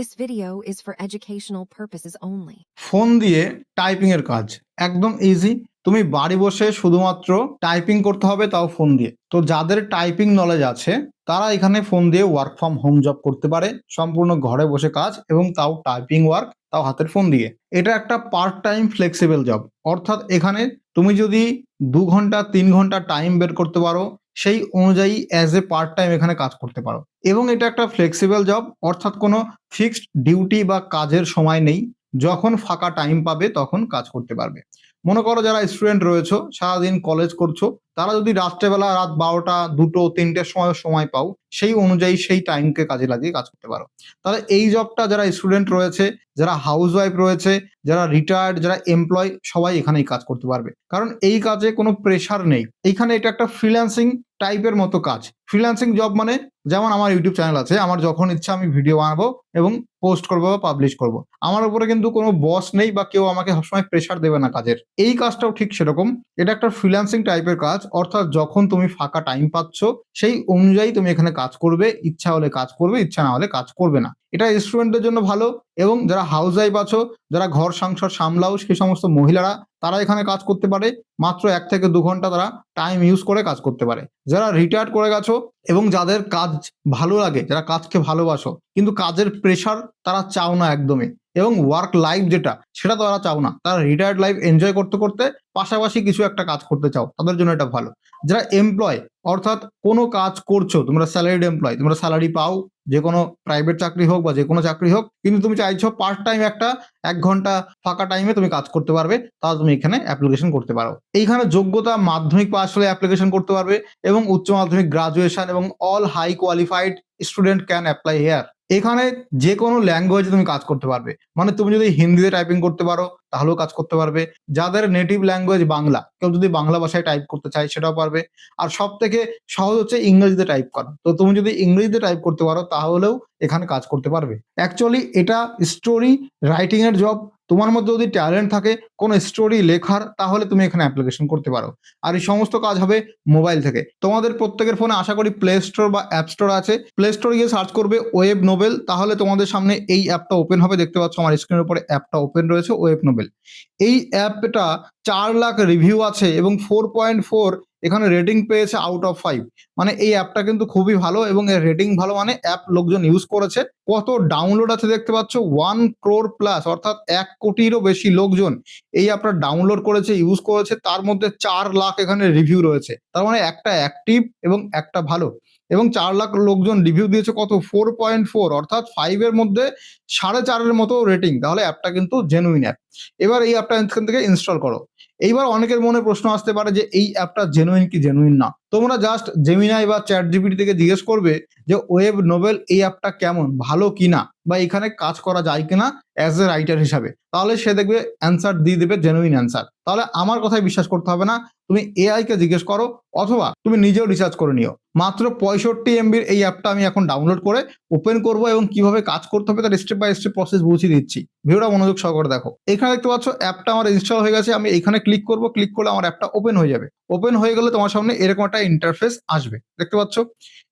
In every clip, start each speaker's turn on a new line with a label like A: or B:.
A: This video is for educational purposes only.
B: Phone দিয়ে typing এর কাজ। একদম ইজি তুমি বাড়ি বসে শুধুমাত্র টাইপিং করতে হবে তাও ফোন দিয়ে। তো যাদের টাইপিং নলেজ আছে, তারা এখানে ফোন দিয়ে ওয়ার্ক ফ্রম হোম জব করতে পারে, সম্পূর্ণ ঘরে বসে কাজ এবং তাও টাইপিং ওয়ার্ক তাও হাতের ফোন দিয়ে। এটা একটা পার্ট টাইম ফ্লেক্সিবল জব অর্থাৎ এখানে তুমি যদি দু ঘণ্টা, তিন ঘণ্টা টাইম বের করতে পারো সেই অনুযায়ী অ্যাজ এ পার্ট টাইম এখানে কাজ করতে পারো। এবং এটা একটা ফ্লেক্সিবল জব অর্থাৎ কোনো ফিক্সড ডিউটি বা কাজের সময় নেই। যখন ফাঁকা টাইম পাবে, তখন কাজ করতে পারবে। মনে করো যারা স্টুডেন্ট রয়েছো, সারাদিন কলেজ করছ, তারা যদি রাত্রেবেলা রাত বারোটা, দুটো, তিনটের সময় সময় পাও, সেই অনুযায়ী সেই টাইমকে কাজে লাগিয়ে কাজ করতে পারো। তাহলে এই জবটা যারা স্টুডেন্ট রয়েছে, যারা হাউস ওয়াইফ রয়েছে, যারা রিটায়ার্ড যারা এমপ্লয় সবাই এখানেই কাজ করতে পারবে। কারণ এই কাজে কোনো প্রেশার নেই। এইখানে এটা একটা ফ্রিল্যান্সিং টাইপের মতো কাজ। ফ্রিল্যান্সিং জব মানে যেমন আমার ইউটিউব চ্যানেল আছে, আমার যখন ইচ্ছা আমি ভিডিও বানাবো এবং পোস্ট করব বা পাবলিশ করব। আমার উপরে কিন্তু কোনো বস নেই বা কেউ আমাকে সবসময় প্রেশার দেবে না কাজের। এই কাজটাও ঠিক সেরকম। এটা একটা ফ্রিল্যান্সিং টাইপের কাজ, অর্থাৎ যখন তুমি ফাঁকা টাইম পাচ্ছ, সেই অনুযায়ী তুমি এখানে কাজ করবে, ইচ্ছা হলে কাজ করবে, ইচ্ছা না হলে কাজ করবে না। এটা স্টুডেন্টদের জন্য ভালো এবং যারা হাউস ওয়াইফ আছো, যারা ঘর সংসার সামলাও, সেই সমস্ত মহিলারা, তারা এখানে কাজ করতে পারে। মাত্র এক থেকে দু ঘণ্টা তারা টাইম ইউজ করে কাজ করতে পারে। যারা রিটায়ার্ড করে গেছো Bordeaux. এবং যাদের কাজ ভালো লাগে, যারা কাজকে ভালোবাসো, কিন্তু কাজের প্রেশার তারা চাও না একদমই। এবং ওয়ার্ক লাইফ যেটা, সেটা তারা চাও না। তারা রিটায়ার্ড লাইফ এনজয় করতে করতে পাশাপাশি কিছু একটা কাজ করতে চাও, তাদের জন্য এটা ভালো। যারা এমপ্লয় অর্থাৎ কোনো কাজ করছ, তোমরা স্যালারিড এমপ্লয় তোমরা স্যালারি পাও, যে কোনো প্রাইভেট চাকরি হোক বা যে কোনো চাকরি হোক, কিন্তু তুমি চাইছো পার্ট টাইম একটা, এক ঘণ্টা ফাঁকা টাইমে তুমি কাজ করতে পারবে, তাহলে তুমি এখানে অ্যাপ্লিকেশন করতে পারো। এইখানে যোগ্যতা মাধ্যমিক পাস হলে অ্যাপ্লিকেশন করতে পারবে এবং উচ্চ মাধ্যমিক গ্রাজুয়েশন এবং all high qualified student can apply here এখানে যে কোনো ল্যাঙ্গুয়েজে তুমি কাজ করতে পারবে। মানে তুমি যদি হিন্দিতে টাইপিং করতে পারো, তাহলেও কাজ করতে পারবে। যাদের নেটিভ ল্যাঙ্গুয়েজ বাংলা, কেউ যদি বাংলা ভাষায় টাইপ করতে চায়, সেটাও পারবে। আর সব থেকে সহজ হচ্ছে ইংরেজিতে টাইপ করা। তো তুমি যদি ইংরেজিতে টাইপ করতে পারো, তাহলেও এখানে কাজ করতে পারবে। অ্যাকচুয়ালি এটা স্টোরি রাইটিং এর জব তোমার মধ্যে যদি ট্যালেন্ট থাকে কোনো স্টোরি লেখার, তাহলে তুমি এখানে অ্যাপ্লিকেশন করতে পারো। আর এই সমস্ত কাজ হবে মোবাইল থেকে। তোমাদের প্রত্যেকের ফোনে আশা করি প্লে স্টোর বা অ্যাপ স্টোর আছে। প্লে স্টোরে গিয়ে সার্চ করবে ওয়েব নোবেল তাহলে তোমাদের সামনে এই অ্যাপটা ওপেন হবে। দেখতে পাচ্ছ আমার স্ক্রিনের উপরে অ্যাপটা ওপেন রয়েছে ওয়েব নোবেল এই অ্যাপটা চার লাখ রিভিউ আছে এবং ফোর পয়েন্ট ফোর এখানে রেটিং পেয়েছে আউট অফ ফাইভ মানে এই অ্যাপটা কিন্তু খুবই ভালো এবং এর রেটিং ভালো মানে অ্যাপ লোকজন ইউজ করেছে। কত ডাউনলোড আছে দেখতে পাচ্ছ? ওয়ান ক্রোর প্লাস অর্থাৎ এক কোটিরও বেশি লোকজন এই অ্যাপটা ডাউনলোড করেছে ইউজ করেছে। তার মধ্যে চার লাখ এখানে রিভিউ রয়েছে। তার মানে একটা অ্যাক্টিভ এবং একটা ভালো। এবং চার লাখ লোকজন রিভিউ দিয়েছে কত? ফোর পয়েন্ট ফোর অর্থাৎ ফাইভের মধ্যে সাড়ে চারের মতো রেটিং তাহলে অ্যাপটা কিন্তু জেনুইন অ্যাপ এবার এই অ্যাপটা এখান থেকে ইনস্টল করো। এইবার অনেকের মনে প্রশ্ন আসতে পারে যে, এই অ্যাপটা জেনুইন কি জেনুইন না? তোমরা জাস্ট জেমিনাই বা চ্যাট জিপিটি থেকে জিজ্ঞেস করবে যে ওয়েব নোবেল এই অ্যাপটা কেমন? ভালো কিনা বা এখানে কাজ করা যায় কিনা অ্যাজ এ রাইটার হিসাবে? তাহলে সে দেখবে অ্যান্সার দিয়ে দেবে জেনুইন অ্যান্সার তাহলে আমার কথায় বিশ্বাস করতে হবে না। তুমি এআই কে জিজ্ঞেস করো, অথবা তুমি নিজেও রিসার্চ করে নিও। মাত্র পঁয়ষট্টি এমবির এই অ্যাপটা আমি এখন ডাউনলোড করে ওপেন করব এবং কীভাবে কাজ করতে হবে তার স্টেপ বাই স্টেপ প্রসেস বুঝিয়ে দিচ্ছি। ভিডিওটা মনোযোগ সহকারে দেখো। এখানে দেখতে পাচ্ছ অ্যাপটা আমার ইনস্টল হয়ে গেছে। আমি এখানে ক্লিক করব। ক্লিক করলে আমার অ্যাপটা ওপেন হয়ে যাবে। ওপেন হয়ে গেলে তোমার সামনে এরকম একটা ইন্টারফেস আসবে। দেখতে পাচ্ছ?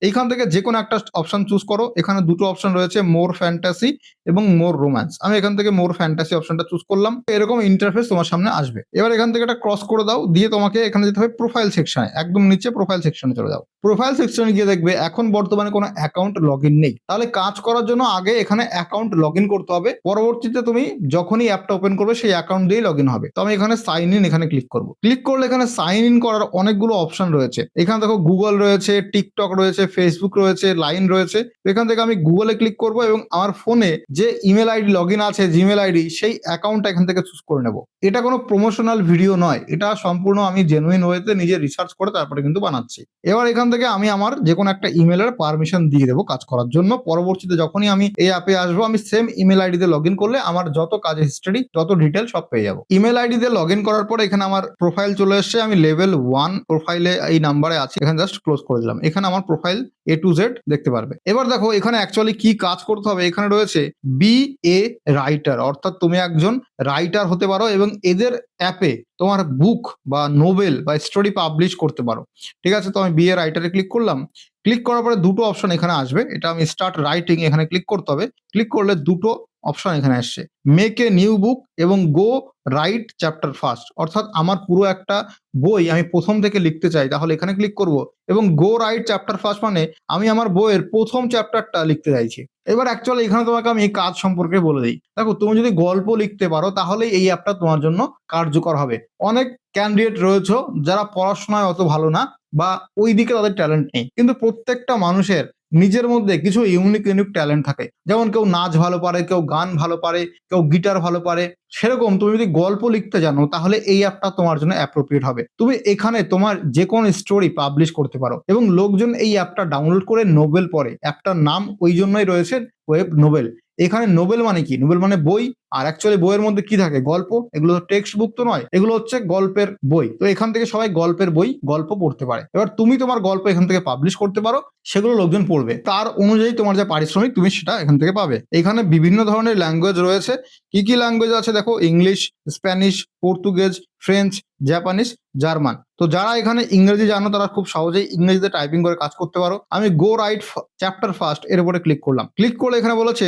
B: এইখান থেকে যে কোনো একটা অপশন চুজ করো। এখানে দুটো অপশন রয়েছে মোর ফ্যান্টাসি এবং মোর রোম্যান্স আমি এখান থেকে মোর ফ্যান্টাসি অপশনটা চুজ করলাম। এরকম ইন্টারফেস তোমার সামনে আসবে। এবার এখান থেকে একটা ক্রস করে দাও, দিয়ে তোমাকে এখানে যেতে হবে প্রোফাইল সেকশনে একদম নিচে প্রোফাইল সেকশনে চলে যাও। প্রোফাইল সেকশনে গিয়ে দেখবে এখন বর্তমানে কোনো অ্যাকাউন্ট লগ নেই। তাহলে কাজ করার জন্য আগে এখানে অ্যাকাউন্ট লগ করতে হবে। পরবর্তীতে তুমি যখনই অ্যাপটা ওপেন করবে, সেই অ্যাকাউন্ট দিয়েই লগ হবে। তো আমি এখানে সাইন ইন এখানে ক্লিক করব। ক্লিক করলে এখানে সাইন ইন করার অনেকগুলো অপশন রয়েছে। এখানে দেখো গুগল রয়েছে টিকটক রয়েছে ফেসবুক রয়েছে লাইন রয়েছে। এখান থেকে আমি গুগলে ক্লিক করব এবং আমার ফোনে যে ইমেল আইডি লগ আছে জিমেল আইডি সেই অ্যাকাউন্টটা এখান থেকে চুজ করে নেব। এটা কোনো প্রমোশনাল ভিডিও নয়। এটা সম্পূর্ণ আমি জেনুইন ওয়েতে নিজে রিসার্চ করে তারপরে কিন্তু বানাচ্ছি। এবার এখান থেকে আমি আমার যে কোনো একটা ইমেলের পারমিশন দিয়ে দেবো কাজ করার জন্য। পরবর্তীতে যখনই আমি এই অ্যাপে আসব, আমি সেম ইমেল আইডিতে লগ ইন করলে আমার যত কাজের হিস্ট্রি যত ডিটেল সব পেয়ে যাব। ইমেল আইডি দিয়ে লগ ইন করার পরে এখানে আমার প্রোফাইল চলে এসছে। আমি লেভেল ওয়ান প্রোফাইলে এই নাম্বারে আছে, এখানে জাস্ট ক্লোজ করে দিলাম। এখানে আমার প্রোফাইল এ টু জেড দেখতে পারবে। এবার দেখো, এখানে অ্যাকচুয়ালি কি কাজ করতে হবে? এখানে রয়েছে বি এ রাইটার অর্থাৎ তুমি একজন রাইটার হতে পারো এবং এদের অ্যাপে তোমার বুক বা নোবেল বা স্টোরি পাবলিশ করতে পারো। ঠিক আছে? তো আমি বি এ রাইটারে ক্লিক করলাম। ক্লিক করার পরে দুটো অপশন এখানে আসবে। এটা আমি স্টার্ট রাইটিং এখানে ক্লিক করতে হবে। ক্লিক করলে দুটো অপশন এখানে আসছে। মেক এ নিউ বুক এবং গো রাইট চ্যাপ্টার ফার্স্ট অর্থাৎ আমার পুরো একটা বই আমি প্রথম থেকে লিখতে চাই, তাহলে এখানে ক্লিক করব এবং গো রাইট চ্যাপ্টার ফার্স্ট মানে আমি আমার বইয়ের প্রথম চ্যাপ্টারটা লিখতে চাইছি। এবার অ্যাকচুয়ালি এখানে তোমাকে আমি এই কাজ সম্পর্কে বলে দিই। দেখো, তুমি যদি গল্প লিখতে পারো, তাহলে এই অ্যাপটা তোমার জন্য কার্যকর হবে। অনেক ক্যান্ডিডেট রয়েছে যারা পড়াশোনায় অত ভালো না বা ওই দিকে তাদের ট্যালেন্ট নেই। কিন্তু প্রত্যেকটা মানুষের নিজের মধ্যে কিছু ইউনিক ইউনিক ট্যালেন্ট থাকে। যেমন কেউ নাচ ভালো পারে, কেউ গান ভালো পারে, কেউ গিটার ভালো পারে, সেরকম তুমি যদি গল্প লিখতে জানো, তাহলে এই অ্যাপটা তোমার জন্য অ্যাপ্রোপ্রিয়েট হবে। তুমি এখানে তোমার যে কোনো স্টোরি পাবলিশ করতে পারো এবং লোকজন এই অ্যাপটা ডাউনলোড করে নোবেল পড়ে। অ্যাপটার নাম ওই জন্যই রয়েছে ওয়েব নোবেল এখানে নোবেল মানে কি? নোবেল মানে বই আর অ্যাকচুয়ালি বইয়ের মধ্যে কি থাকে? গল্প? এগুলো টেক্সট বুক তো নয়, এগুলো হচ্ছে গল্পের বই। তো এখান থেকে সবাই গল্পের বই, গল্প পড়তে পারে। এবার তুমি তোমার গল্প এখান থেকে পাবলিশ করতে পারো, সেগুলো লোকজন পড়বে। তার অনুযায়ী তোমার যে পারিশ্রমিক, তুমি সেটা এখান থেকে পাবে। এখানে বিভিন্ন ধরনের ল্যাঙ্গুয়েজ রয়েছে। কি কি ল্যাঙ্গুয়েজ আছে? দেখো English Spanish Portuguese French Japanese German তো যারা এখানে ইংরেজি জানো, তারা খুব সহজেই ইংরেজিতে টাইপিং করে কাজ করতে পারো। আমি গো রাইট চ্যাপ্টার ফার্স্ট এর উপরে ক্লিক করলাম। ক্লিক করলে এখানে বলেছে,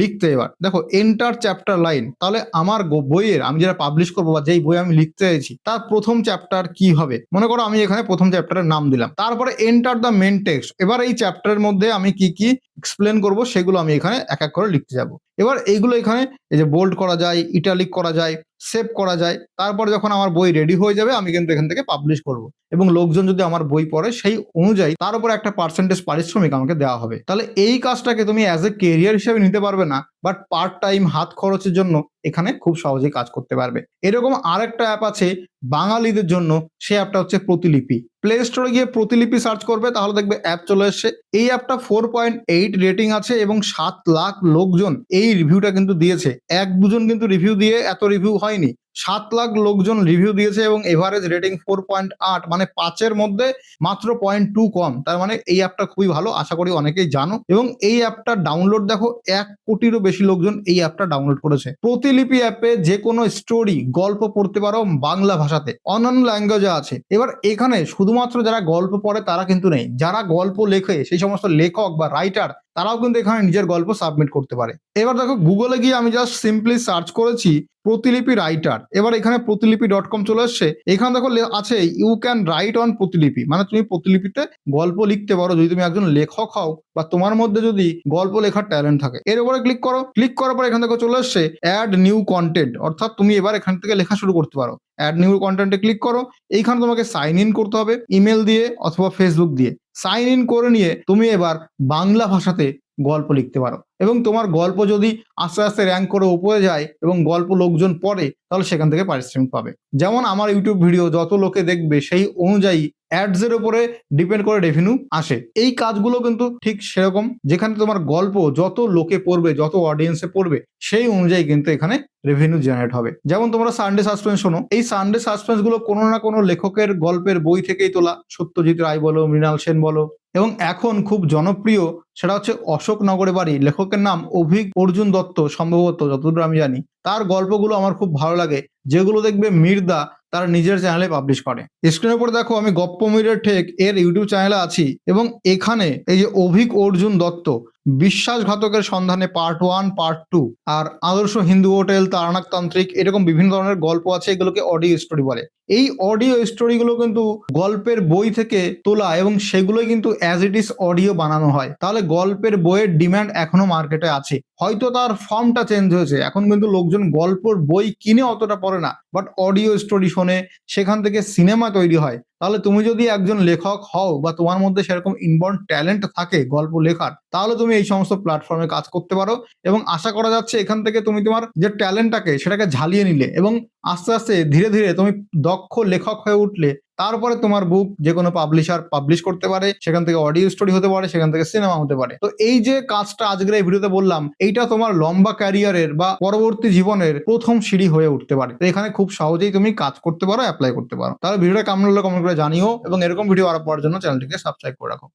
B: লিখতে এবার। দেখো এন্টার চ্যাপ্টার লাইন তাহলে আমার বইয়ের, আমি যেটা পাবলিশ করব বা যেই বই আমি লিখতে চাইছি, তার প্রথম চ্যাপ্টার কি হবে? মনে করো আমি এখানে প্রথম চ্যাপ্টারের নাম দিলাম। তারপরে এন্টার দ্য মেন টেক্সট এবার এই চ্যাপ্টারের মধ্যে আমি কি কি এক্সপ্লেন করব সেগুলো আমি এখানে এক এক করে লিখতে যাব। এবার এইগুলো এখানে এই যে বোল্ড করা যায় ইটালিক করা যায় সেভ করা যায়, তারপর যখন আমার বই রেডি হয়ে যাবে, আমি কিন্তু এখান থেকে পাবলিশ করব। এবং লোকজন যদি আমার বই পড়ে, সেই অনুযায়ী তার উপর একটা পার্সেন্টেজ পারিশ্রমিক আমাকে দেওয়া হবে। তাহলে এই কাজটাকে তুমি অ্যাজ এ কেরিয়ার হিসেবে নিতে পারবে না। বাট পার্ট টাইম হাত খরচের জন্য এখানে খুব সহজে কাজ করতে পারবে। এরকম আর একটা অ্যাপ আছে বাঙালিদের জন্য সেই অ্যাপটা হচ্ছে প্রতিলিপি। প্লে স্টোরে গিয়ে প্রতিলিপি সার্চ করবে, তাহলে দেখবে অ্যাপ চলে এসছে। এই অ্যাপটা ফোর পয়েন্ট এইট রেটিং আছে এবং সাত লাখ লোকজন এই রিভিউটা কিন্তু দিয়েছে। এক দুজন কিন্তু রিভিউ দিয়ে এত রিভিউ হয়নি। সাত লাখ লোকজন রিভিউ দিয়েছে এবং এভারেজ রেটিং ফোর পয়েন্ট আট মানে পাঁচের মধ্যে মাত্র পয়েন্ট টু কম। তার মানে এই অ্যাপটা খুবই ভালো, আশা করি অনেকেই জানো। এবং এই অ্যাপটা ডাউনলোড দেখো, এক কোটিরও বেশি লোকজন এই অ্যাপটা ডাউনলোড করেছে। প্রতিলিপি অ্যাপে যে কোনো স্টোরি গল্প পড়তে পারো বাংলা ভাষাতে। অন্যান্য ল্যাঙ্গুয়েজে আছে। এবার এখানে শুধুমাত্র যারা গল্প পড়ে তারা কিন্তু নেই। যারা গল্প লেখে, সেই সমস্ত লেখক বা রাইটার তারাও কিন্তু এখানে নিজের গল্প সাবমিট করতে পারে। এবার দেখো গুগলে গিয়ে আমি জাস্ট সিম্পলি সার্চ করেছি প্রতিলিপি রাইটার এবার এখানে প্রতিলিপি ডট কম চলে এসছে। এখানে দেখো আছে ইউ ক্যান রাইট অন প্রতিলিপি। মানে তুমি প্রতিলিপিতে গল্প লিখতে পারো। যদি তুমি একজন লেখক হও বা তোমার মধ্যে যদি গল্প লেখার ট্যালেন্ট থাকে। এর উপরে ক্লিক করো। ক্লিক করার পর এখান থেকে চলে এসছে অ্যাড নিউ কন্টেন্ট অর্থাৎ তুমি এবার এখান থেকে লেখা শুরু করতে পারো। অ্যাড নিউ কন্টেন্টে ক্লিক করো। এইখানে তোমাকে সাইন ইন করতে হবে। ইমেল দিয়ে অথবা ফেসবুক দিয়ে। সাইন ইন করে নিয়ে তুমি এবার বাংলা ভাষাতে গল্প লিখতে পারো। এবং তোমার গল্প যদি আস্তে আস্তে র্যাঙ্ক করে উপরে যায় এবং গল্প লোকজন পড়ে, তাহলে সেখান থেকে পারিশ্রমিক পাবে। যেমন আমার ইউটিউব ভিডিও যত লোকে দেখবে, সেই অনুযায়ী অ্যাডস এর উপরে ডিপেন্ড করে রেভিনিউ আসে। এই কাজগুলো কিন্তু ঠিক সেরকম, যেখানে তোমার গল্প যত লোকে পড়বে, যত অডিয়েন্সে পড়বে, সেই অনুযায়ী কিন্তু এখানে রেভিনিউ জেনারেট হবে। যেমন তোমরা সানডে সাসপেন্স শোনো, এই সানডে সাসপেন্সগুলো কোনো না কোনো লেখকের গল্পের বই থেকেই তোলা। সত্যজিৎ রায় বলো, মৃণাল সেন বলো এবং এখন খুব জনপ্রিয় সেটা হচ্ছে অশোকনগরে বাড়ি। লেখকের নাম অভিক অর্জুন দত্ত সম্ভবত, যতদূর আমি জানি। তার গল্পগুলো আমার খুব ভালো লাগে, যেগুলো দেখবে মির্দা তার নিজের চ্যানেলে পাবলিশ করে। স্ক্রিনের উপর দেখো, আমি গপ্প মিরের ঠেক এর ইউটিউব চ্যানেলে আছি এবং এখানে এই যে অভিক অর্জুন দত্ত বিশ্বাসঘাতকের সন্ধানে পার্ট ওয়ান পার্ট টু আর আদর্শ হিন্দু হোটেল তারানাক তান্ত্রিক এরকম বিভিন্ন ধরনের গল্প আছে, এগুলোকে অডিও স্টোরি বলে। এই অডিও স্টোরিগুলো কিন্তু গল্পের বই থেকে তোলা এবং সেগুলোই কিন্তু অ্যাজ ইট ইজ অডিও বানানো হয়। তাহলে গল্পের বইয়ের ডিমান্ড এখনও মার্কেটে আছে। হয়তো তার ফর্মটা চেঞ্জ হয়েছে। এখন কিন্তু লোকজন গল্পের বই কিনে অতটা পড়ে না। বাট অডিও স্টোরি শোনে, সেখান থেকে সিনেমা তৈরি হয়। তাহলে তুমি যদি একজন লেখক হও বা তোমার মধ্যে সেরকম ইনবর্ন ট্যালেন্ট থাকে গল্প লেখার, তাহলে তুমি এই সমস্ত প্ল্যাটফর্মে কাজ করতে পারো এবং আশা করা যাচ্ছে এখান থেকে তুমি তোমার যে ট্যালেন্টটাকে সেটাকে ঝালিয়ে নিলে এবং আস্তে আস্তে ধীরে ধীরে তুমি দক্ষ লেখক হয়ে উঠলে তারপরে তোমার বুক যে কোনো পাবলিশার পাবলিশ করতে পারে, সেখান থেকে অডিও স্টোরি হতে পারে, সেখান থেকে সিনেমা হতে পারে। তো এই যে কাজটা আজকের এই ভিডিওতে বললাম, এইটা তোমার লম্বা ক্যারিয়ারের বা পরবর্তী জীবনের প্রথম সিঁড়ি হয়ে উঠতে পারে। তো এখানে খুব সহজেই তুমি কাজ করতে পারো অ্যাপ্লাই করতে পারো। তাহলে ভিডিওটা কেমন হলো কমেন্ট করে জানিও এবং এরকম ভিডিও আরও পাওয়ার জন্য চ্যানেলটিকে সাবস্ক্রাইব করে রাখো।